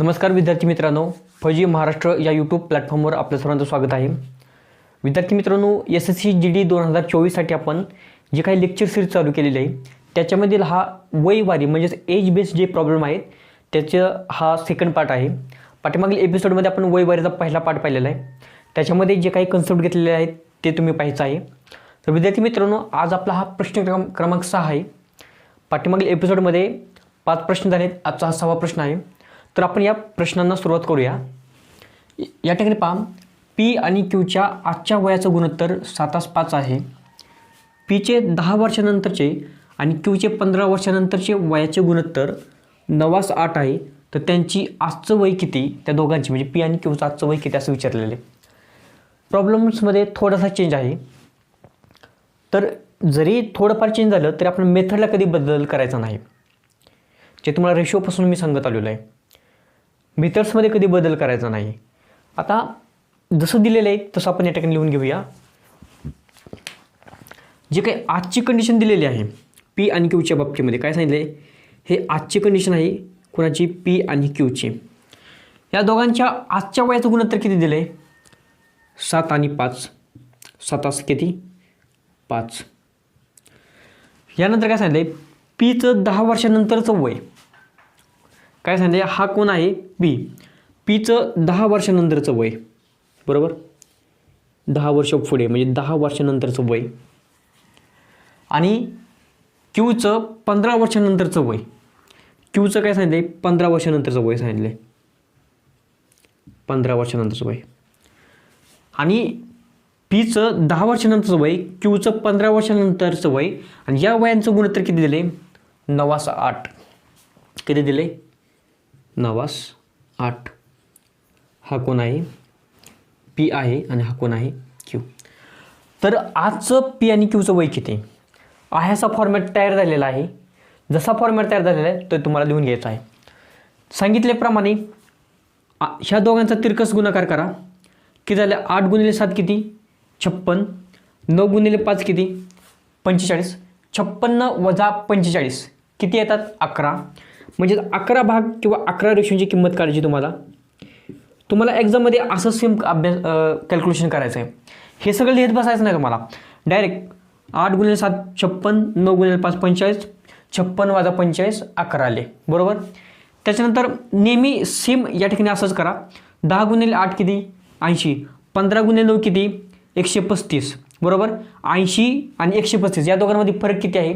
नमस्कार विद्यार्थी मित्रांनो. फौजी महाराष्ट्र या यूट्यूब प्लॅटफॉर्मवर आपलं सर्वांचं स्वागत आहे. विद्यार्थी मित्रांनो S S C G D दोन हजार चोवीससाठी आपण जे काही लेक्चर सिरीज चालू केलेली आहे त्याच्यामधील हा वयवारी म्हणजेच एज बेस्ड जे प्रॉब्लेम आहेत त्याचं हा सेकंड पार्ट आहे. पाठीमागील एपिसोडमध्ये आपण वयवारीचा पहिला पार्ट पाहिलेला आहे. त्याच्यामध्ये जे काही कन्सेप्ट घेतलेले आहेत ते तुम्ही पाहायचं आहे. तर विद्यार्थी मित्रांनो आज आपला हा प्रश्न क्रम क्रमांक सहा आहे. पाठीमागील एपिसोडमध्ये पाच प्रश्न झालेत आजचा हा सहावा प्रश्न आहे. तर आपण या प्रश्नांना सुरुवात करूया. या ठिकाणी पहा पी आणि क्यूच्या आजच्या वयाचं गुणोत्तर सातास पाच आहे. पीचे दहा वर्षानंतरचे आणि क्यूचे पंधरा वर्षानंतरचे वयाचे गुणोत्तर नवास आठ आहे. तर त्यांची आजचं वय किती? त्या दोघांची म्हणजे पी आणि क्यूचं आजचं वय किती असं विचारलेलं. आहे प्रॉब्लेम्समध्ये थोडासा चेंज आहे. तर जरी थोडंफार चेंज झालं तरी आपण मेथडला कधी बदल करायचा नाही. जे तुम्हाला रेशोपासून मी सांगत आलेलो आहे. मेथड्समध्ये कधी बदल करायचा नाही. आता जसं दिलेलं आहे तसं आपण या ठिकाणी लिहून घेऊया. जे काही आजची कंडिशन दिलेली आहे पी आणि क्यूच्या बाबतीमध्ये काय सांगितलं आहे हे आजची कंडिशन आहे कुणाची? पी आणि क्यूची या दोघांच्या आजच्या वयाचं गुणोत्तर किती दिलं आहे सात आणि पाच. सातास किती? पाच. यानंतर काय सांगितलं आहे पीचं दहा वर्षानंतरचं वय. काय सांगते? हा कोण आहे? पी पीचं दहा वर्षानंतरचं वय. बरोबर? दहा वर्ष पुढे म्हणजे दहा वर्षानंतरचं वय. आणि क्यूचं पंधरा वर्षानंतरचं वय. क्यूचं काय सांगितलं आहे पंधरा वर्षानंतरचं वय सांगितलं आहे पंधरा वर्षानंतरचं वय. आणि पीचं दहा वर्षानंतरचं वय क्यूचं पंधरा वर्षानंतरचं वय आणि या वयांचं गुणोत्तर किती दिले नवासा आठ. किती दिले नवास आठ. हा कोण आहे? पी आहे आणि हा कोण आहे? क्यू. तर आजचं पी आणि क्यूचं वय किती? असा फॉर्मॅट तयार झालेला आहे. जसा फॉर्मॅट तयार झालेला आहे तो तुम्हाला लिहून घ्यायचा आहे. सांगितल्याप्रमाणे ह्या दोघांचा तिरकस गुणाकार करा. किती झालं आठ गुणिले सात किती? छप्पन. नऊ गुणिले पाच किती? पंचेचाळीस. छप्पन्न वजा पंचेचाळीस. किती येतात? अकरा. म्हणजेच अकरा भाग किंवा अकरा रेशोंची किंमत काढायची तुम्हाला. तुम्हाला एक्झाममध्ये असं सेम अभ्यास कॅल्क्युलेशन करायचं आहे हे सगळं लिहित बसायचं नाही का मला डायरेक्ट आठ गुणिले सात छप्पन नऊ गुणिले पाच पंचेचाळीस छप्पन वाजा पंचेचाळीस अकरा आले. बरोबर? त्याच्यानंतर नेहमी सेम या ठिकाणी असंच करा. दहा गुणिले आठ किती? ऐंशी. पंधरा गुणिले नऊ किती? एकशे पस्तीस. बरोबर? ऐंशी आणि एकशे पस्तीस. या दोघांमध्ये फरक किती आहे?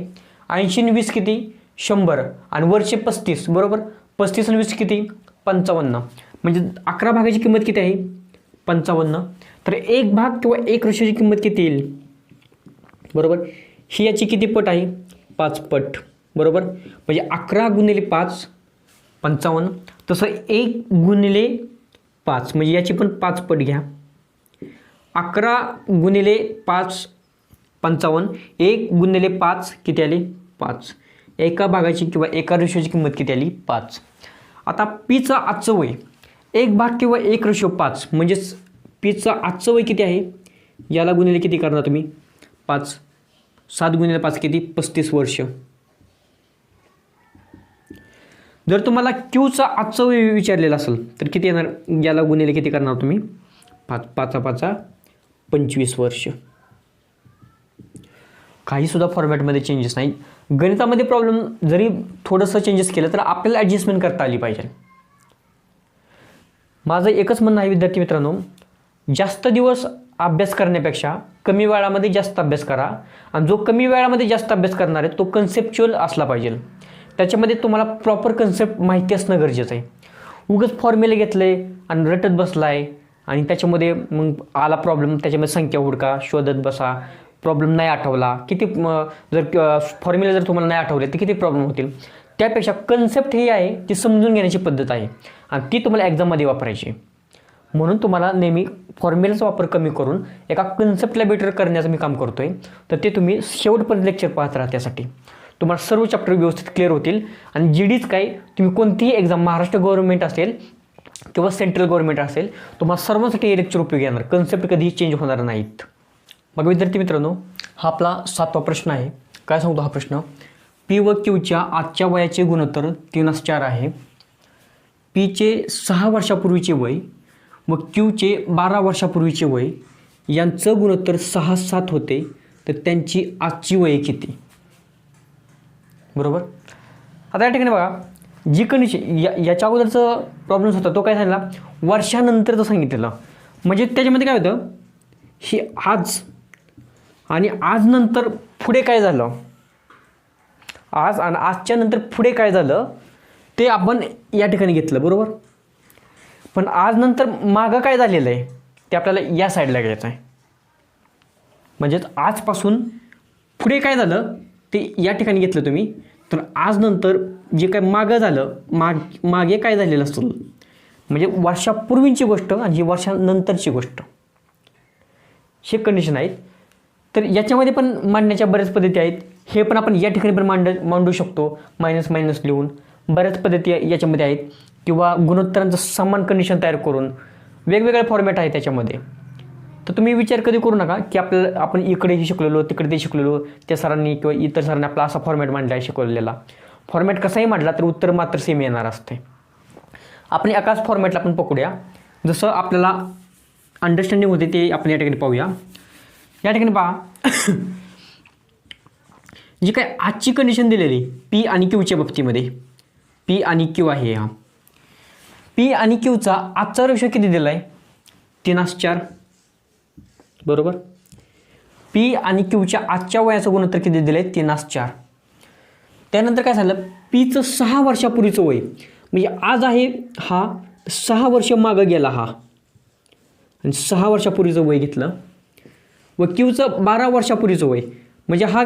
ऐंशी आणि वीस किती? शंभर आणि वरचे पस्तीस बरोबर? पस्तीस आणि वीस किती? पंचावन्न. म्हणजे अकरा भागाची किंमत किती आहे? पंचावन्न. तर एक भाग किंवा एक ऋषीची किंमत किती येईल? बरोबर? ही याची किती पट आहे? पाच पट. बरोबर? म्हणजे अकरा गुणिले पाच पंचावन्न. तसं एक गुणिले पाच. म्हणजे याची पण पाच पट घ्या. अकरा गुणिले पाच पंचावन्न. एक गुणिले पाच किती आले? पाच. एका भागाची किंवा एका रेशोची किंमत किती आली? पाच. आता पीचं आजचं वय. एक भाग किंवा एक रेशो पाच. म्हणजेच पीचं आजचं वय किती आहे? याला गुणिले किती करणार तुम्ही? पाच. सात गुणिले पाच किती? पस्तीस वर्ष. जर तुम्हाला क्यूचा आजचं वय विचारलेलं असेल तर किती येणार? याला गुणिले किती करणार तुम्ही? पाच. पाचा पाचा पंचवीस वर्ष. काहीसुद्धा फॉर्मॅटमध्ये चेंजेस नाही. गणितामध्ये प्रॉब्लेम जरी थोडंसं चेंजेस केलं तर आपल्याला ॲडजस्टमेंट करता आली पाहिजे. माझं एकच म्हणणं आहे विद्यार्थी मित्रांनो जास्त दिवस अभ्यास करण्यापेक्षा कमी वेळामध्ये जास्त अभ्यास करा. आणि जो कमी वेळामध्ये जास्त अभ्यास करणार आहे तो कन्सेप्च्युअल असला पाहिजे. त्याच्यामध्ये तुम्हाला प्रॉपर कन्सेप्ट माहिती असणं गरजेचं आहे. उगच फॉर्म्युले घेतले आणि रटत बसला आहे आणि त्याच्यामध्ये मग आला प्रॉब्लेम त्याच्यामध्ये संख्या हुडका शोधत बसा. प्रॉब्लेम नाही आठवला किती जर फॉर्म्युला जर तुम्हाला नाही आठवले तर किती प्रॉब्लेम होतील? त्यापेक्षा कन्सेप्ट ही आहे ती समजून घेण्याची पद्धत आहे. आणि ती तुम्हाला एक्झाममध्ये वापरायची आहे. म्हणून तुम्हाला नेहमी फॉर्म्युलाचा वापर कमी करून एका कन्सेप्टला बेटर करण्याचं मी काम करतो आहे तर ते तुम्ही शेवटपर्यंत लेक्चर पाहत राहा त्यासाठी. तुम्हाला सर्व चॅप्टर व्यवस्थित क्लिअर होतील. आणि जी डीच काय तुम्ही कोणतीही एक्झाम महाराष्ट्र गव्हर्नमेंट असेल किंवा सेंट्रल गव्हर्नमेंट असेल तुम्हाला सर्वांसाठी हे लेक्चर उपयोगी येणार. कन्सेप्ट कधीही चेंज होणार नाहीत. मग विद्यार्थी मित्रांनो हा आपला सातवा प्रश्न आहे. काय सांगतो हा प्रश्न? पी व क्यूच्या आजच्या वयाचे गुणोत्तर तीनच चार आहे. पीचे सहा वर्षापूर्वीचे वय व क्यूचे बारा वर्षापूर्वीचे वय यांचं गुणोत्तर सहा सात होते. तर त्यांची आजची वय किती? बरोबर? आता या ठिकाणी बघा. जी कंडिशन या याच्या अगोदरचं प्रॉब्लेम्स होता तो काय सांगितला? वर्षानंतरचं सांगितलेलं. म्हणजे त्याच्यामध्ये काय होतं? ही आज आणि आज नंतर पुढे काय झालं? आज आणि आजच्या नंतर पुढे काय झालं? ते आपण या ठिकाणी घेतलं बरोबर? पण आज नंतर मागं काय झालेलं आहे? ते आपल्याला या साईडला घ्यायचं आहे. म्हणजेच आजपासून पुढे काय झालं? ते या ठिकाणी घेतलं तुम्ही. तर आज नंतर जे काय मागं झालं माग मागे काय झालेलं असतं म्हणजे वर्षापूर्वींची गोष्ट आणि ही वर्षानंतरची गोष्ट. हे कंडिशन आहेत. तर याच्यामध्ये पण मांडण्याच्या बऱ्याच पद्धती आहेत. हे पण आपण या ठिकाणी पण मांड मांडू शकतो. मायनस मायनस लिहून. बऱ्याच पद्धती याच्यामध्ये आहेत. किंवा गुणोत्तरांचं समान कंडिशन तयार करून वेगवेगळे फॉर्मॅट आहे त्याच्यामध्ये. तर तुम्ही विचार कधी करू नका की आपल्याला आपण इकडेही शिकलेलो तिकडे ते शिकलेलो त्या सरांनी किंवा इतर सरांनी आपला असा फॉर्मॅट मांडला आहे शिकवलेला. फॉर्मॅट कसाही मांडला तर उत्तर मात्र सेम येणार असते. आपण एकाच फॉर्मॅटला आपण पकडूया. जसं आपल्याला अंडरस्टँडिंग होते ते आपण या ठिकाणी पाहूया. या ठिकाणी पहा. जी काय आजची कंडिशन दिलेली पी आणि क्यूच्या बाबतीमध्ये. पी आणि क्यू आहे हा. पी आणि क्यूचा आजचा रेशो किती दिला आहे तीनास चार. बरोबर? पी आणि क्यूच्या आजच्या वयाचं गुणोत्तर किती दिलं आहे तीनास चार. त्यानंतर काय झालं? पीचं सहा वर्षापूर्वीचं वय. म्हणजे आज आहे हा सहा वर्ष मागं गेला हा. आणि सहा वर्षापूर्वीचं वय घेतलं. व क्यूचं बारा वर्षापूर्वीचं वय. म्हणजे हा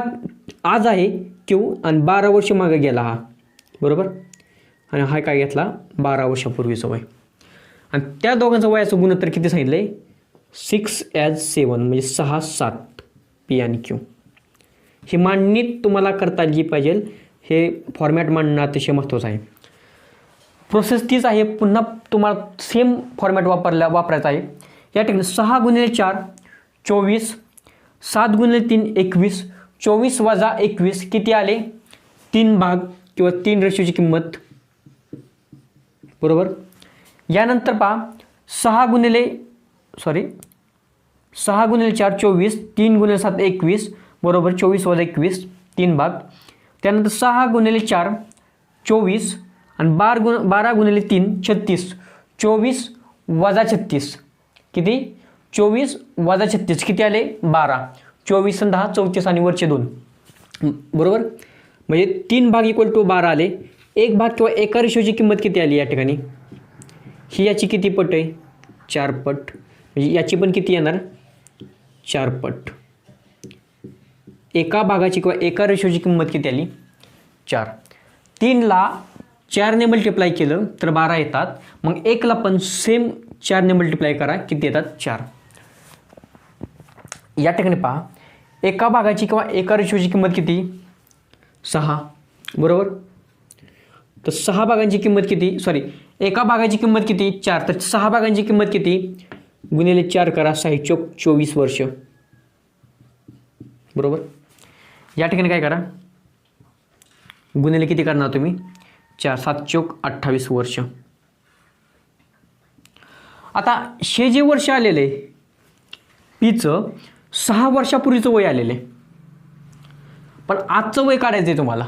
आज आहे क्यू आणि बारा वर्ष मागे गेला हा. बरोबर? आणि हा काय घेतला? बारा वर्षापूर्वीचं वय. आणि त्या दोघांचं वयाचं गुणोत्तर किती सांगितलं आहे सिक्स ॲज सेवन म्हणजे सहा सात पी आणि क्यू. ही मांडणी तुम्हाला करता आली पाहिजे. हे फॉर्मॅट मांडणं अतिशय महत्त्वाचं आहे. प्रोसेस तीच आहे. पुन्हा तुम्हाला सेम फॉर्मॅट वापरल्या वापरायचा आहे. या ठिकाणी सहा गुणिले चार चोवीस. सात गुणिले तीन एकवीस. चोवीस वजा एकवीस किती आले? तीन भाग किंवा तीन रेशोची किंमत. बरोबर? यानंतर पहा सहा गुणिले सॉरी सहा गुणिले चार चोवीस. तीन गुणिले सात एकवीस. बरोबर? चोवीस वजा एकवीस तीन भाग. त्यानंतर सहा गुणिले चार चोवीस. आणि बार गुण बारा गुणिले तीन छत्तीस. चोवीस वजा छत्तीस. किती? चोवीस वजा छत्तीस किती आले? बारा. चोवीस आणि दहा चौतीस आणि वरचे दोन. बरोबर? म्हणजे तीन भाग इक्वल टू बारा आले. एक भाग किंवा एका रेशोची किंमत किती आली या ठिकाणी? ही याची किती पट आहे? चार पट. म्हणजे याची पण किती येणार? चार पट. एका भागाची किंवा एका रेशोची किंमत किती आली? चार. तीनला चारने मल्टिप्लाय केलं तर बारा येतात. मग एकला पण सेम चारने मल्टिप्लाय करा किती येतात? चार. या ठिकाणी पहा. एका भागाची किंवा एका रेशोची किंमत किती? सहा. बरोबर? तर सहा भागांची किंमत किती? सॉरी एका भागाची किंमत किती? चार. तर सहा भागांची किंमत किती? गुणिले चार करा. सहा चोक चोवीस वर्ष. बरोबर? या ठिकाणी काय करा? गुणिले किती करणार तुम्ही? चार. सात चोक अठ्ठावीस वर्ष. आता हे जे वर्ष आलेले पीचं सहा वर्षापूर्वीचं वय आलेलं आहे. पण आजचं वय काढायचं आहे तुम्हाला.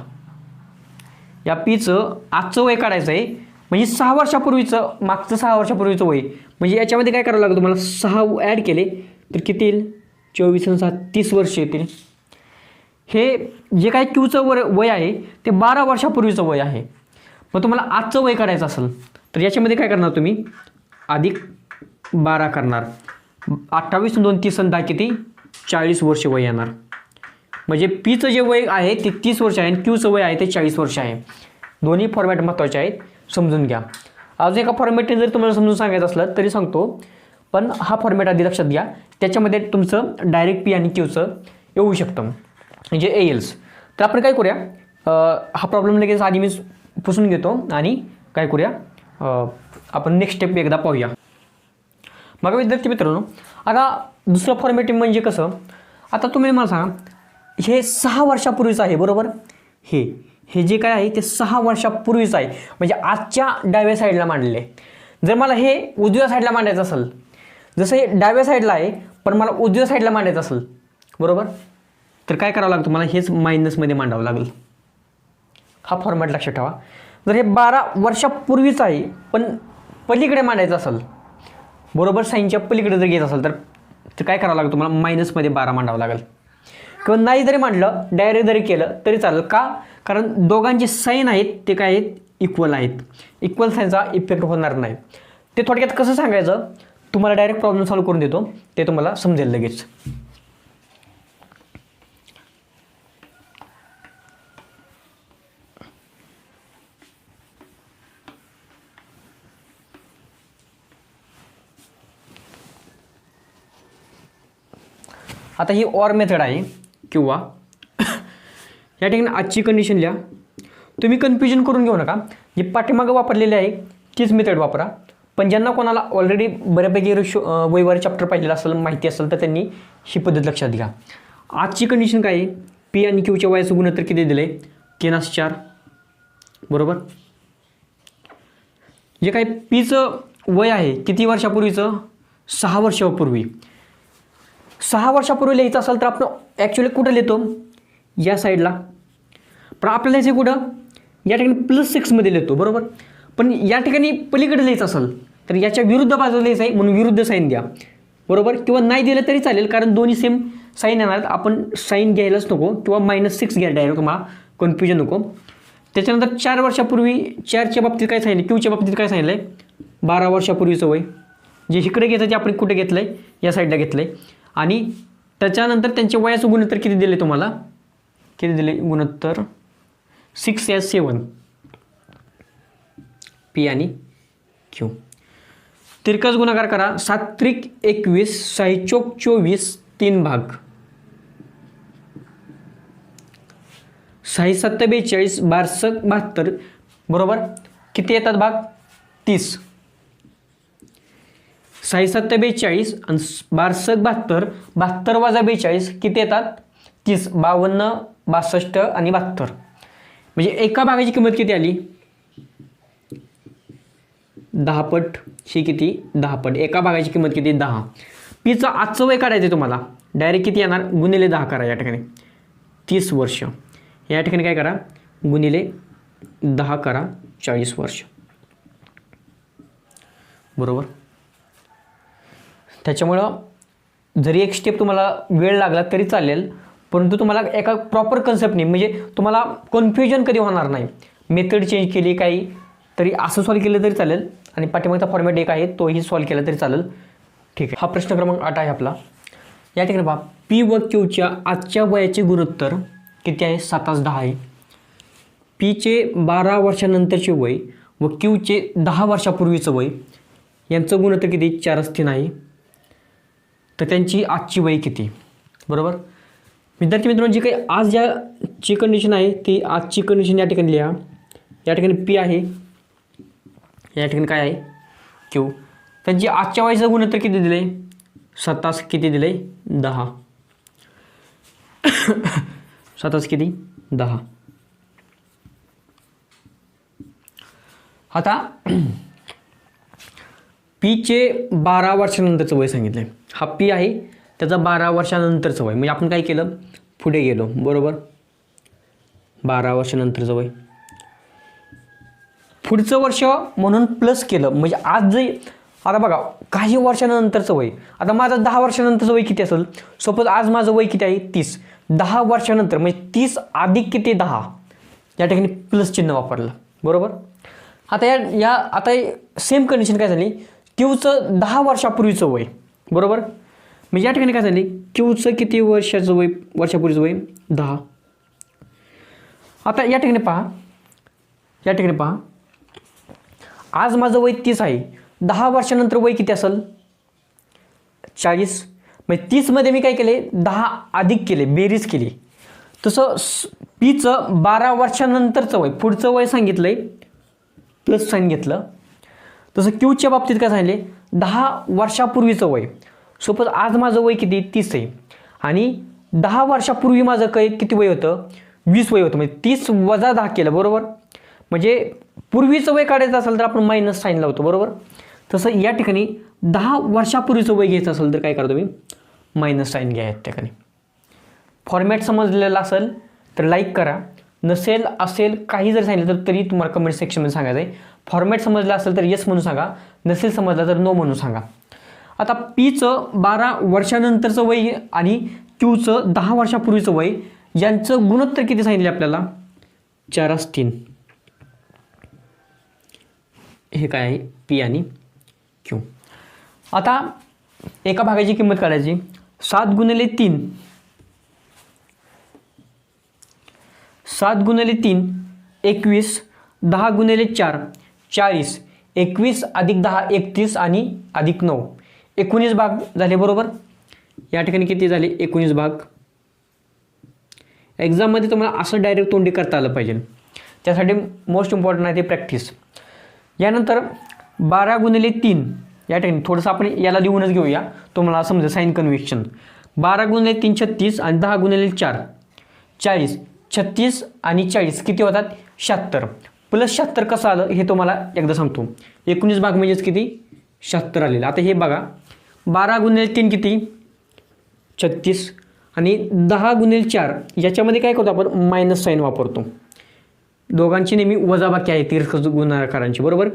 या पीचं आजचं वय काढायचं आहे म्हणजे सहा वर्षापूर्वीचं मागचं सहा वर्षापूर्वीचं वय. म्हणजे याच्यामध्ये काय करावं लागतं तुम्हाला? सहा ॲड केले तर किती येईल? चोवीस सहा सात तीस वर्ष येतील. हे जे काय क्यूचं वर वय आहे ते बारा वर्षापूर्वीचं वय आहे. मग तुम्हाला आजचं वय काढायचं असेल तर याच्यामध्ये काय करणार तुम्ही? अधिक बारा करणार. अठ्ठावीस दोन तीस आणि दहा किती? चाळीस वर्ष वय येणार. म्हणजे पीचं जे वय आहे ते तीस वर्ष आहे आणि क्यूचं वय आहे ते चाळीस वर्ष आहे. दोन्ही फॉर्मॅट महत्त्वाचे आहेत. समजून घ्या. अजून एका फॉर्मॅटने जर तुम्हाला समजून सांगायचं असलं तरी सांगतो. पण हा फॉर्मॅट आधी लक्षात घ्या. त्याच्यामध्ये तुमचं डायरेक्ट पी आणि क्यूचं येऊ शकतं. म्हणजे एल्स तर आपण काय करूया? हा प्रॉब्लेम लगेच आधी मी पुसून घेतो आणि काय करूया? आपण नेक्स्ट स्टेप एकदा पाहूया. मग विद्यार्थी मित्रांनो आता दुसरं फॉर्मॅटिंग म्हणजे कसं? आता तुम्ही मला सांगा हे सहा वर्षापूर्वीचं आहे बरोबर? हे हे जे काय आहे ते सहा वर्षापूर्वीचं आहे. म्हणजे आजच्या डाव्या साईडला मांडलेले आहे जर मला हे उजव्या साईडला मांडायचं असेल जसं हे डाव्या साईडला आहे पण मला उजव्या साईडला मांडायचं असेल बरोबर? तर काय करावं लागतं? मला हेच मायनसमध्ये मांडावं लागेल. हा फॉर्मॅट लक्षात ठेवा. जर हे बारा वर्षापूर्वीचं आहे पण पलीकडे मांडायचं असेल बरोबर साईनच्या पलीकडे जर घेत असेल तर तर काय करावं लागतं तुम्हाला? मायनसमध्ये बारा मांडावं लागेल. किंवा नाही जरी मांडलं डायरेक्ट जरी केलं तरी चालेल. का? कारण दोघांचे साईन आहेत ते काय आहेत? इक्वल आहेत. इक्वल साईनचा इफेक्ट होणार नाही. ते थोडक्यात कसं सांगायचं? तुम्हाला डायरेक्ट प्रॉब्लेम सॉल्व्ह करून देतो. ते तुम्हाला समजेल लगेच. आता ही ऑर मेथड आहे. किंवा या ठिकाणी आजची कंडिशन लिहा. तुम्ही कन्फ्युजन करून घेऊ नका. जी पाठीमागं वापरलेली आहे तीच मेथड वापरा. पण ज्यांना कोणाला ऑलरेडी बऱ्यापैकी रेशो वैवारी चॅप्टर पाहिलेलं असेल माहिती असेल तर त्यांनी ही पद्धत लक्षात घ्या. आजची कंडिशन काय आहे? पी आणि क्यूच्या वयाचं गुणोत्तर किती दिलं आहे केनास चार. बरोबर? जे काही पीचं वय आहे किती वर्षापूर्वीचं? सहा वर्षापूर्वी. सहा वर्षापूर्वी लिहायचं असेल तर आपण ॲक्च्युली कुठं लिहितो? या साईडला पण आपल्याला लिहायचं कुठं? या ठिकाणी प्लस सिक्समध्ये लिहितो बरोबर? पण या ठिकाणी पलीकडे लिहायचं असेल तर याच्या विरुद्ध बाजूला लिहायचं आहे म्हणून विरुद्ध साईन द्या. बरोबर? किंवा नाही दिलं तरी चालेल कारण दोन्ही सेम साईन येणार आपण साईन घ्यायलाच नको किंवा मायनस सिक्स घ्यायला डायरेक्ट तुम्हाला कन्फ्युजन नको. त्याच्यानंतर चार वर्षापूर्वी चारच्या बाबतीत काय सांगितलं? क्यूच्या बाबतीत काय सांगितलं आहे बारा वर्षापूर्वीचं वय. जे इकडे घेतं ते आपण कुठे घेतलं आहे या साईडला घेतलं आहे आणि त्याच्यानंतर त्यांच्या वयाचं गुणोत्तर किती दिले तुम्हाला? किती दिले गुणोत्तर? सिक्स या सेवन पी आणि क्यू तिरकस गुणाकार करा. सात्रिक एकवीस साहिचोक चोवीस तीन भाग. साई सत्तर बेचाळीस बारसक बहात्तर. बरोबर? किती येतात भाग? तीस. साही बेचाळीस आणि बारसक बहात्तर बहात्तर वाजा बेचाळीस किती येतात? तीस बावन्न बासष्ट आणि बहात्तर. म्हणजे एका भागाची किंमत किती आली? दहापट ही किती? दहा पट. एका भागाची किंमत किती? दहा. पीचं आजचं वय काढायचं आहे तुम्हाला. डायरेक्ट किती येणार? गुणिले दहा करा या ठिकाणी. तीस वर्ष. या ठिकाणी काय करा? गुणिले दहा करा चाळीस वर्ष. बरोबर? त्याच्यामुळं जरी एक स्टेप तुम्हाला वेळ लागला तरी चालेल परंतु तुम्हाला एका प्रॉपर कन्सेप्टने म्हणजे तुम्हाला कन्फ्युजन कधी होणार नाही. मेथड चेंज केली काही तरी असं सॉल्व केलं तरी चालेल आणि पाठीमागचा फॉर्मॅट एक आहे तोही सॉल्व केला तरी चालेल. ठीक आहे. हा प्रश्न क्रमांक आठ आहे आपला. या ठिकाणी पहा. पी व क्यूच्या आजच्या वयाचे गुणोत्तर किती आहे? सातास दहा आहे. पीचे बारा वर्षानंतरचे वय व क्यूचे दहा वर्षापूर्वीचं वय यांचं गुणोत्तर किती? चारच तीन आहे तर त्यांची आजची वय किती? बरोबर? विद्यार्थी मित्रांनो जी काही आज ज्याची कंडिशन आहे ती आजची कंडिशन या ठिकाणी लिहा. या ठिकाणी पी आहे. या ठिकाणी काय आहे? क्यू त्यांची आजच्या वयाचं गुणोत्तर किती दिलं? आहे सत्तास किती दिलं? आहे दहा. सत्तास किती? दहा. आता पीचे बारा वर्षानंतरचं वय सांगितलं आहे हा पी आहे. त्याचा बारा वर्षानंतरचं वय. म्हणजे आपण काय केलं? पुढे गेलो. बरोबर? बारा वर्षानंतरचं वय. पुढचं वर्ष म्हणून प्लस केलं. म्हणजे आज जे आता बघा काही वर्षानंतरचं वय. आता माझं दहा वर्षानंतरचं वय किती असेल? सपोज आज माझं वय किती आहे? तीस. दहा वर्षानंतर म्हणजे तीस अधिक किती दहा? या ठिकाणी प्लस चिन्ह वापरलं. बरोबर? आता या या आता सेम कंडिशन काय झाली? क्यूचं दहा वर्षापूर्वीचं वय. बरोबर? म्हणजे या ठिकाणी काय झालं? क्यूचं किती वर्षाचं वय वर्षापूर्वीचं वय? दहा. आता या ठिकाणी पहा. या ठिकाणी पहा. आज माझं वय तीस आहे. दहा वर्षानंतर वय किती असेल? चाळीस. म्हणजे तीसमध्ये मी काय केले? दहा अधिक केले बेरीज केली. तसं पीचं बारा वर्षानंतरचं वय पुढचं वय सांगितलं आहे प्लस साईन घेतलं. तसं क्यूच्या बाबतीत काय सांगितले दहा वर्षापूर्वीचं वय. सपोज आज माझं वय किती? तीस आहे. आणि दहा वर्षापूर्वी माझं काय किती वय होतं? वीस वय होतं. म्हणजे तीस वजा दहा केलं बरोबर? म्हणजे पूर्वीचं वय काढायचं असेल तर आपण मायनस साईन लावतो बरोबर? तसं या ठिकाणी दहा वर्षापूर्वीचं वय घ्यायचं असेल तर काय करतो मी? मायनस साईन घ्या या ठिकाणी. फॉर्मॅट समजलेला असेल तर लाईक करा. नसेल असेल काही जर सांगितलं तर तरी तुम्हाला कमेंट सेक्शनमध्ये सांगायचं आहे फॉर्मॅट समजलं असेल तर येस म्हणून सांगा नसेल समजलं तर नो म्हणून सांगा. आता पीचं बारा वर्षानंतरचं वय आणि क्यूचं दहा वर्षापूर्वीचं वय यांचं गुणोत्तर किती सांगितले आपल्याला? चारच तीन. हे काय आहे? पी आणि क्यू आता एका भागाची किंमत काढायची. सात गुणिले तीन. सात गुणिले तीन एकवीस. दहा गुणिले चार. चाळीस एकवीस अधिक दहा एकतीस आणि अधिक नऊ. एकोणीस भाग झाले बरोबर? या ठिकाणी किती झाले? एकोणीस भाग. एक्झाममध्ये तुम्हाला असं डायरेक्ट तोंडी करता आलं पाहिजे. त्यासाठी मोस्ट इम्पॉर्टंट आहे ते प्रॅक्टिस यानंतर बारा गुणिले तीन. या ठिकाणी थोडंसं आपण याला लिहूनच घेऊया. तुम्हाला समजा साईन कन्व्हेक्शन बारा गुणिले तीन छत्तीस आणि दहा गुणिले चार. चाळीस छत्तीस आणि चाळीस. किती होतात? शहात्तर. प्लस शहात्तर कसं आलं हे तुम्हाला एकदा सांगतो. एकोणीस भाग म्हणजेच किती? शहात्तर आलेलं. आता हे बघा. बारा गुणिले तीन किती? छत्तीस. आणि दहा गुणिले चार याच्यामध्ये काय करतो आपण? मायनस साईन वापरतो. दोघांची नेहमी वजाबाकी आहे तीर्थ गुणाकारांची. बरोबर?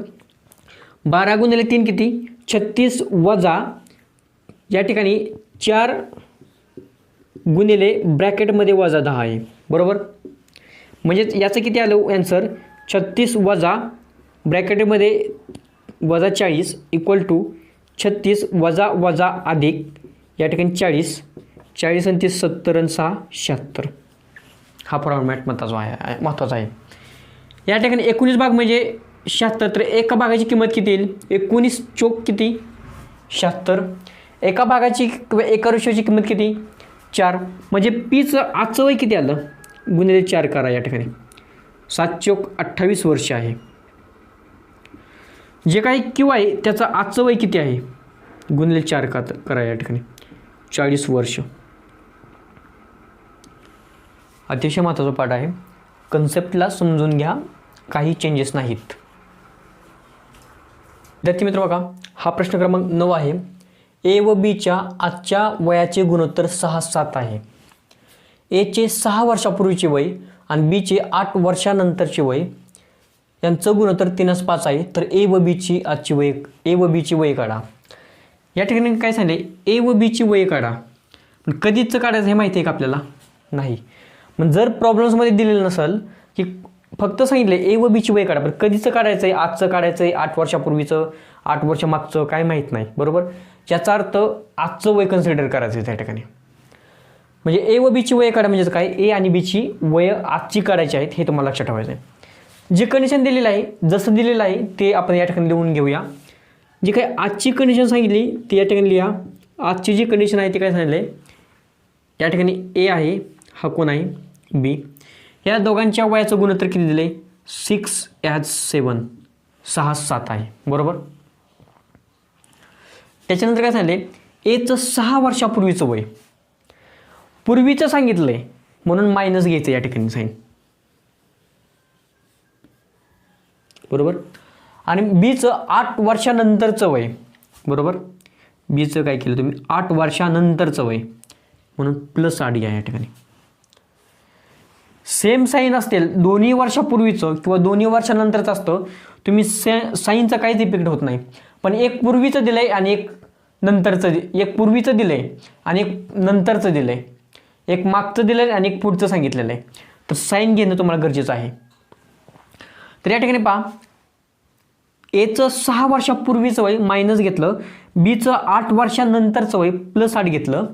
बारा गुणिले तीन किती? छत्तीस वजा या ठिकाणी चार गुणेले ब्रॅकेटमध्ये वजा दहा आहे. बरोबर? म्हणजेच याचं किती आलं? ॲन्सर छत्तीस वजा ब्रॅकेटमध्ये वजा चाळीस इक्वल टू छत्तीस वजा वजा अधिक या ठिकाणी चाळीस चाळीस आणि तीस सत्तर आणि सहा शहात्तर. हा फॉर्मॅट महत्त्वाचा आहे महत्त्वाचा आहे. या ठिकाणी एकोणीस भाग म्हणजे शहात्तर. तर एका भागाची किंमत किती येईल? एकोणीस चोक किती? शहात्तर. एका भागाची किंवा एका रुशयाची किंमत किती? चार. म्हणजे पीचं आजचं वय किती आलं? गुणिले चार करा या ठिकाणी. सात चोक अठ्ठावीस वर्ष आहे. जे काही क्यू आहे त्याचं आजचं वय किती आहे? गुणले चार का करा या ठिकाणी. चाळीस वर्ष. अतिशय महत्त्वाचा पाठ आहे. कन्सेप्टला समजून घ्या. काही चेंजेस नाहीत. विद्यार्थी मित्र बघा हा प्रश्न क्रमांक नऊ आहे. ए व बीच्या आजच्या वयाचे गुणोत्तर सहा सात आहे. एचे सहा वर्षापूर्वीचे वय आणि बीचे आठ वर्षानंतरचे वय यांचं गुणोत्तर तीनच पाच आहे. तर ए व बीची आजची वय ए व बीची वय काढा. या ठिकाणी काय सांगितले ए व बीची वय काढा. पण कधीचं काढायचं हे माहिती आहे का आपल्याला? नाही. मग जर प्रॉब्लेम्समध्ये दिलेलं नसेल की फक्त सांगितलं ए व बीची वय काढा पण कधीचं काढायचं आहे आजचं काढायचं आहे आठ वर्षापूर्वीचं? आठ वर्ष मागचं काय माहीत नाही. बरोबर? याचा अर्थ आजचं वय कन्सिडर करायचं आहे त्या ठिकाणी. म्हणजे ए व बीची वय काढा म्हणजे काय? ए आणि बीची वय आजची काढायची आहेत हे तुम्हाला लक्षात ठेवायचं आहे जे कंडिशन दिलेलं आहे जसं दिलेलं आहे ते आपण या ठिकाणी लिहून घेऊया. जी काही आजची कंडिशन सांगितली ती या ठिकाणी लिहा. आजची जी कंडिशन आहे ती काय सांगितलं आहे या ठिकाणी ए आहे हा कोण आहे? बी या दोघांच्या वयाचं गुणोत्तर किती दिले सिक्स ॲज सेवन सहा सात आहे. बरोबर? त्याच्यानंतर काय सांगितले एचं सहा वर्षापूर्वीचं वय. पूर्वीचं सांगितलं आहे म्हणून मायनस घ्यायचं या ठिकाणी साईन बरोबर? आणि बीचं आठ वर्षानंतरचं वय. बरोबर? बीचं काय केलं तुम्ही? आठ वर्षानंतरचं वय. म्हणून प्लस आठ घ्या या ठिकाणी. सेम साईन असतील. दोन्ही वर्षापूर्वीचं किंवा दोन्ही वर्षानंतरचं असतं. तुम्ही से साईनचा काहीच इफेक्ट होत नाही. पण एक पूर्वीचं दिलं आहे आणि एक नंतरचं दि- एक पूर्वीचं दिलं आहे आणि एक नंतरचं दिलं आहे एक मागचं दिलं आहे आणि एक पुढचं सांगितलेलं आहे. तर साईन घेणं तुम्हाला गरजेचं आहे. तर या ठिकाणी पहा. एचं सहा वर्षापूर्वीचं वय मायनस घेतलं. बीचं आठ वर्षानंतरचं वय प्लस आठ घेतलं.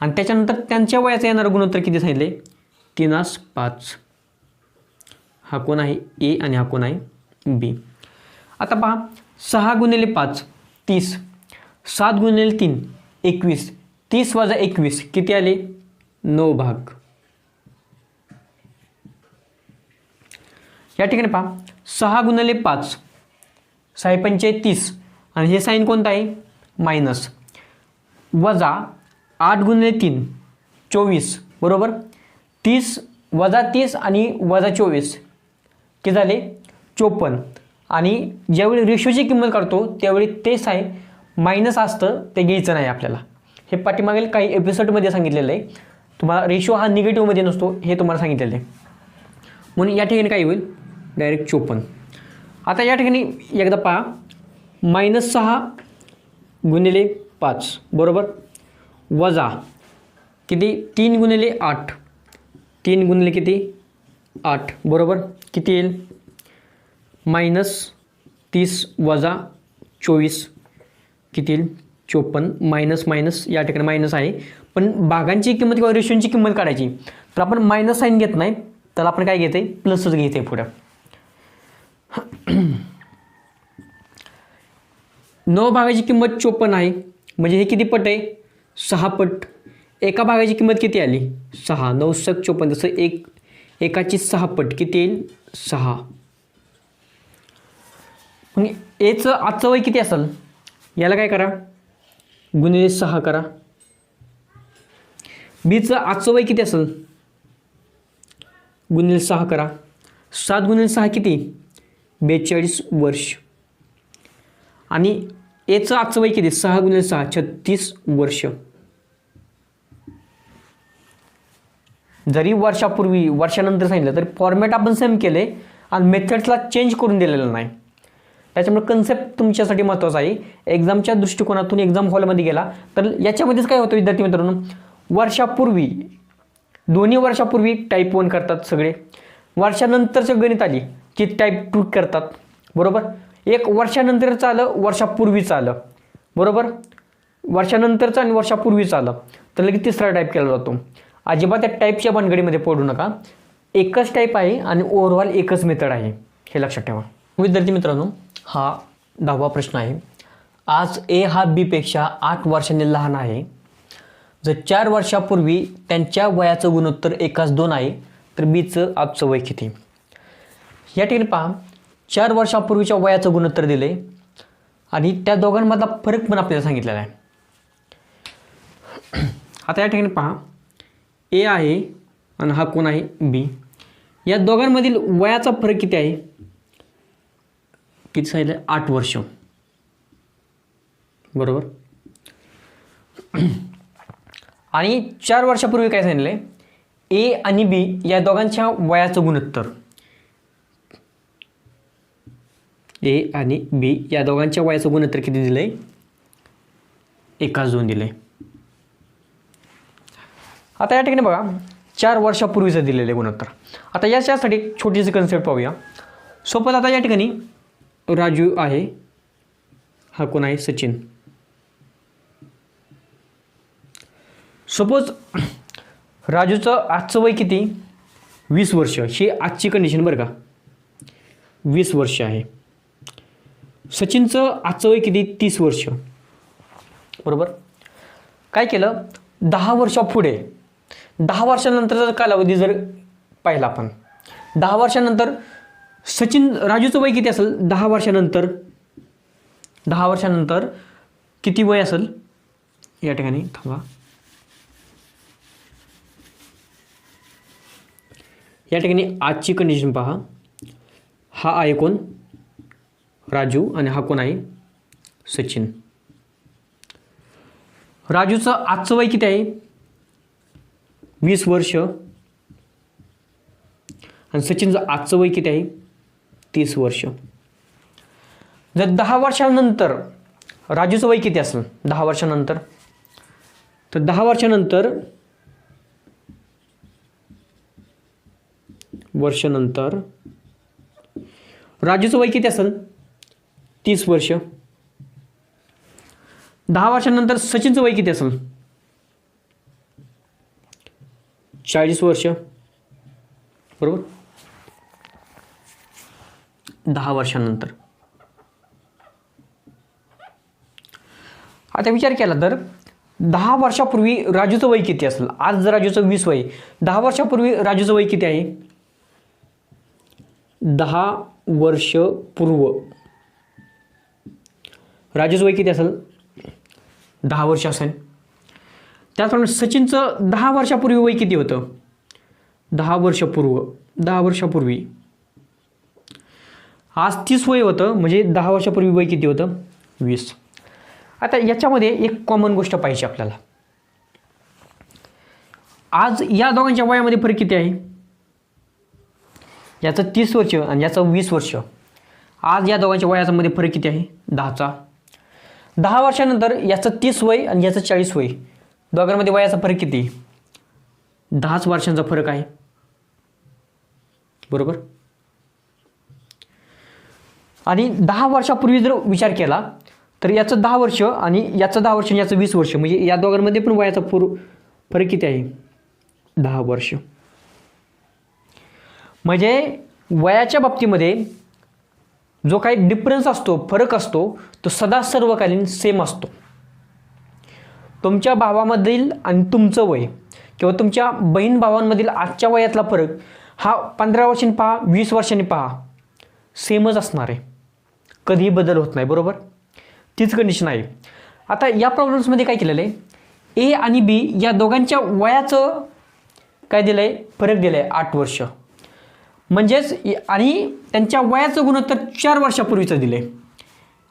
आणि त्याच्यानंतर त्यांच्या वयाचं येणारं गुणोत्तर किती सांगितले? तीनास पाच. हा कोण आहे? ए आणि हा कोण आहे? बी आता पहा. सहा गुणिले पाच तीस. सात गुणिले तीन एकवीस. तीस वजा एकवीस किती आले? नऊ भाग या ठिकाणी पहा. सहा गुणले पाच. सहा पंचे तीस. आणि हे साईन कोणतं आहे? मायनस. वजा आठ गुणले तीन. चोवीस. बरोबर? तीस वजा तीस आणि वजा चोवीस. किती झाले? चोपन्न. आणि ज्यावेळी रेशोची किंमत काढतो त्यावेळी तेच आहे मायनस असतं ते घ्यायचं नाही आपल्याला. हे पाठीमागील काही एपिसोडमध्ये सांगितलेलं आहे. तुम्हाला रेशो हा निगेटिव्हमध्ये नसतो हे तुम्हाला सांगितलेलं आहे. म्हणून या ठिकाणी काय होईल? डायरेक्ट चोपन्न. आता या ठिकाणी एकदा पहा. मायनस सहा गुणिले पाच बरोबर? वजा किती? तीन गुणिले आठ. तीन गुणिले किती? आठ बरोबर? किती येईल? मायनस तीस वजा चोवीस. किती येईल? चोपन्न. मायनस मायनस या ठिकाणी मायनस आहे. पण भागांची किंमत किंवा रेशोंची किंमत काढायची. तर आपण मायनस साईन घेत नाही तर आपण काय घेते प्लसच घेते पुढं. नऊ भागाची किंमत चोपन्न आहे. म्हणजे हे किती पट आहे? सहा पट. एका भागाची किंमत किती आली? सहा. नऊ सक चोपन्न. जसं एक एकाची सहा पट. किती येईल? सहा. मग एचं आजचं वय किती असेल? याला काय करा? गुन्हे सहा करा. बीचं आजचं वय किती असेल? गुणिले सहा करा. सात गुणिले सहा किती? बेचाळीस वर्ष. आणि एचं आजचं वय किती? सहा गुणिले सहा छत्तीस वर्ष. जरी वर्षापूर्वी वर्षानंतर सांगितलं तरी फॉर्मॅट आपण सेम केले आणि मेथड्सला चेंज करून दिलेलं नाही. त्याच्यामुळे कन्सेप्ट तुमच्यासाठी महत्त्वाचा आहे. एक्झामच्या दृष्टिकोनातून एक्झाम हॉलमध्ये गेला तर याच्यामध्येच काय होतं विद्यार्थी मित्रांनो? वर्षापूर्वी दोन्ही वर्षापूर्वी टाईप वन करतात सगळे. वर्षानंतरचं गणित आली की टाईप टू करतात. बरोबर? एक वर्षानंतरचं आलं वर्षापूर्वीचं आलं. बरोबर? वर्षानंतरचं आणि वर्षापूर्वीचं आलं. तर लगेच तिसरा टाईप केला जातो. अजिबात त्या टाईपच्या भानगडीमध्ये पडू नका. एकच टाईप आहे आणि ओव्हरऑल एकच मेथड आहे. हे लक्षात ठेवा. विद्यार्थी मित्रांनो हा दहावा प्रश्न आहे. आज ए हा बीपेक्षा आठ वर्षांनी लहान आहे. जर चार वर्षापूर्वी त्यांच्या वयाचं गुणोत्तर एकाच दोन आहे तर बीचं आजचं वय किती? या ठिकाणी पहा. चार वर्षापूर्वीच्या वयाचं गुणोत्तर दिलं आहे आणि त्या दोघांमधला फरक पण आपल्याला सांगितलेला आहे. आता या ठिकाणी पहा. ए आहे आणि हा कोण आहे? बी. या दोघांमधील वयाचा फरक किती आहे? किती सांगितलं? आठ वर्ष. बरोबर? आणि चार वर्षापूर्वी काय सांगितलं ए आणि बी या दोघांच्या वयाचं गुणोत्तर. ए आणि बी या दोघांच्या वयाचं गुणोत्तर किती दिलं आहे एकाच दोन दिलं आहे आता या ठिकाणी बघा चार वर्षापूर्वीचं दिलेलं आहे गुणोत्तर. आता याच्यासाठी एक छोटीशी कन्सेप्ट पाहूया. सोबत आता या ठिकाणी राजू आहे हा कोण आहे? सचिन. सपोज राजूचं आजचं वय किती? वीस वर्ष. ही आजची कंडिशन बरं का? वीस वर्ष आहे. सचिनचं आजचं वय किती? तीस वर्ष. बरोबर? काय केलं? दहा वर्षापुढे दहा वर्षानंतरचा कालावधी जर पाहिला आपण. दहा वर्षानंतर सचिन राजूचं वय किती असेल? दहा वर्षानंतर. दहा वर्षानंतर किती वय असेल? या ठिकाणी थांबा. या ठिकाणी आजची कंडिशन पहा. हा आहे कोण? राजू आणि हा कोण आहे? सचिन. राजूचं आजचं वय किती आहे? वीस वर्ष. आणि सचिनचं आजचं वय किती आहे? तीस वर्ष. जर दहा वर्षानंतर राजूचं वय किती असेल? दहा वर्षानंतर. तर दहा वर्षानंतर वर्षानंतर. राजूचं वय किती असेल? तीस वर्ष. दहा वर्षानंतर सचिनचं वय किती असेल? चाळीस वर्ष. बरोबर? दहा वर्षानंतर. आता विचार केला तर दहा वर्षापूर्वी राजूचं वय किती असेल? आज जर राजूचं वीस वय दहा वर्षापूर्वी राजूचं वय किती आहे? दहा वर्ष पूर्व. राजेश वय किती असेल? दहा वर्ष असेल. त्याचप्रमाणे सचिनचं दहा वर्षापूर्वी वय किती होतं? दहा वर्षपूर्व. दहा वर्षापूर्वी. आज तीस वय होतं म्हणजे दहा वर्षापूर्वी वय किती होतं? वीस. आता याच्यामध्ये एक कॉमन गोष्ट पाहिजे आपल्याला. आज या दोघांच्या वयामध्ये फरक किती आहे? याचं तीस वर्ष आणि याचं वीस वर्ष. आज या दोघांच्या वयाच्यामध्ये फरक किती आहे? दहाचा. दहा वर्षानंतर याचं तीस वय आणि याचं चाळीस वय. दोघांमध्ये वयाचा फरक किती? दहाच वर्षांचा फरक आहे. बरोबर? आणि दहा वर्षापूर्वी जर विचार केला तर याचं दहा वर्ष आणि याचं दहा वर्ष आणि याचं वीस वर्ष म्हणजे या दोघांमध्ये पण वयाचा पूर फरक किती आहे? दहा वर्ष. म्हणजे वयाच्या बाबतीमध्ये जो काही डिफरन्स असतो फरक असतो तो सदा सर्वकालीन सेम असतो. तुमच्या भावामधील आणि तुमचं वय किंवा तुमच्या बहीण भावांमधील आजच्या वयातला फरक हा पंधरा वर्षांनी पहा वीस वर्षांनी पहा सेमच असणार आहे. कधीही बदल होत नाही बरोबर? तीच कंडिशन आहे. आता या प्रॉब्लेम्समध्ये काय केलेलं आहे? ए आणि बी या दोघांच्या वयाचं काय दिलं आहे फरक दिलं आहे आठ वर्ष. म्हणजेच आणि त्यांच्या वयाचं गुणोत्तर चार वर्षापूर्वीचं दिलं आहे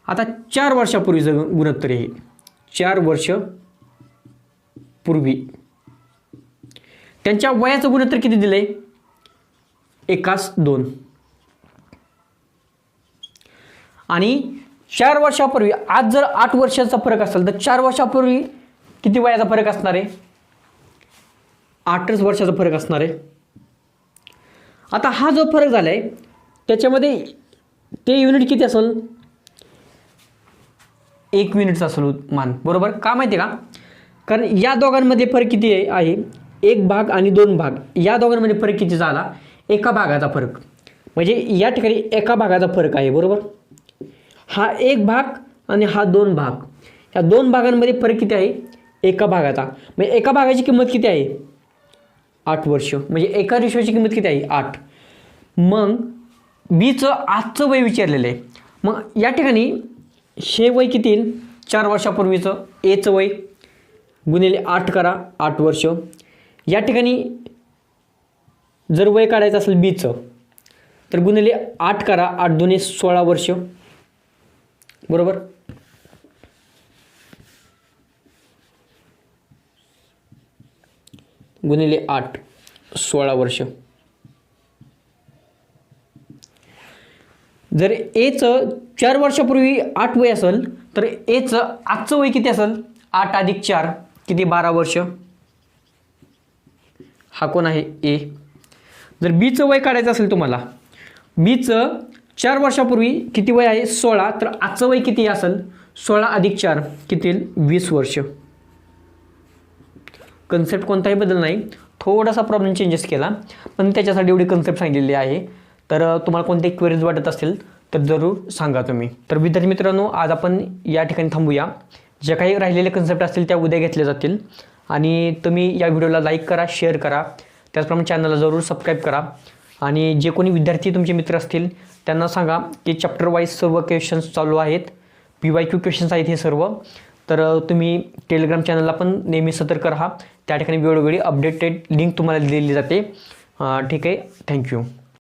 आता चार वर्षापूर्वीचं गुणोत्तर आहे हे. चार वर्ष पूर्वी त्यांच्या वयाचं गुणोत्तर किती दिलं आहे एकास दोन. आणि चार वर्षापूर्वी आज जर आठ वर्षाचा फरक असेल तर चार वर्षापूर्वी किती वयाचा फरक असणार आहे? आठच वर्षाचा फरक असणार आहे. आता हा जो फरक झाला आहे त्याच्यामध्ये ते युनिट किती असेल? एक युनिटचा असेल मान. बरोबर? का माहिती आहे का? कारण या दोघांमध्ये फरक किती आहे? आहे. एक भाग आणि दोन भाग. या दोघांमध्ये फरक किती झाला? एका भागाचा फरक. म्हणजे या ठिकाणी एका भागाचा फरक आहे. बरोबर? हा एक भाग आणि हा दोन भाग. या दोन भागांमध्ये फरक किती आहे? एका भागाचा. म्हणजे एका भागाची किंमत किती आहे? आठ वर्ष. म्हणजे एका रेशोची किंमत किती आहे? आठ. मग बीचं आजचं वय विचारलेलं आहे. मग या ठिकाणी हे वय किती येईल? चार वर्षापूर्वीचं. एचं वय गुन्हेले आठ करा आठ वर्ष. या ठिकाणी जर वय काढायचं असेल बीचं तर गुन्हेले आठ करा आठ दोन्ही सोळा वर्ष. बरोबर? गुणिले आठ सोळा वर्ष. जर एचं चार वर्षापूर्वी आठ वय असेल तर एचं आजचं वय किती असेल? आठ अधिक चार किती बारा वर्ष? हा कोण आहे? ए जर बीचं वय काढायचं असेल तुम्हाला बीचं चार वर्षापूर्वी किती वय आहे? सोळा. तर आजचं वय किती असेल? सोळा अधिक चार किती वीस वर्ष. कन्सेप्ट कोणताही बदल नाही. थोडासा प्रॉब्लेम चेंजेस केला. पण त्याच्यासाठी एवढी कन्सेप्ट सांगितलेली आहे. तर तुम्हाला कोणते क्वेरीज वाटत असतील तर जरूर सांगा तुम्ही. तर विद्यार्थी मित्रांनो आज आपण या ठिकाणी थांबूया. जे काही राहिलेले कन्सेप्ट असतील त्या उद्या घेतल्या जातील. आणि तुम्ही या व्हिडिओला लाईक करा शेअर करा. त्याचप्रमाणे चॅनलला जरूर सबस्क्राईब करा. आणि जे कोणी विद्यार्थी तुमचे मित्र असतील त्यांना सांगा की चॅप्टर वाईज सर्व क्वेश्चन्स चालू आहेत. पी वाय क्यू क्वेश्चन्स आहेत हे सर्व. तर तुम्ही टेलिग्राम चॅनलला पण नेहमी सतर्क राहा. त्या ठिकाणी वेळोवेळी अपडेटेड लिंक तुम्हाला दिली जाते. ठीक आहे. थँक्यू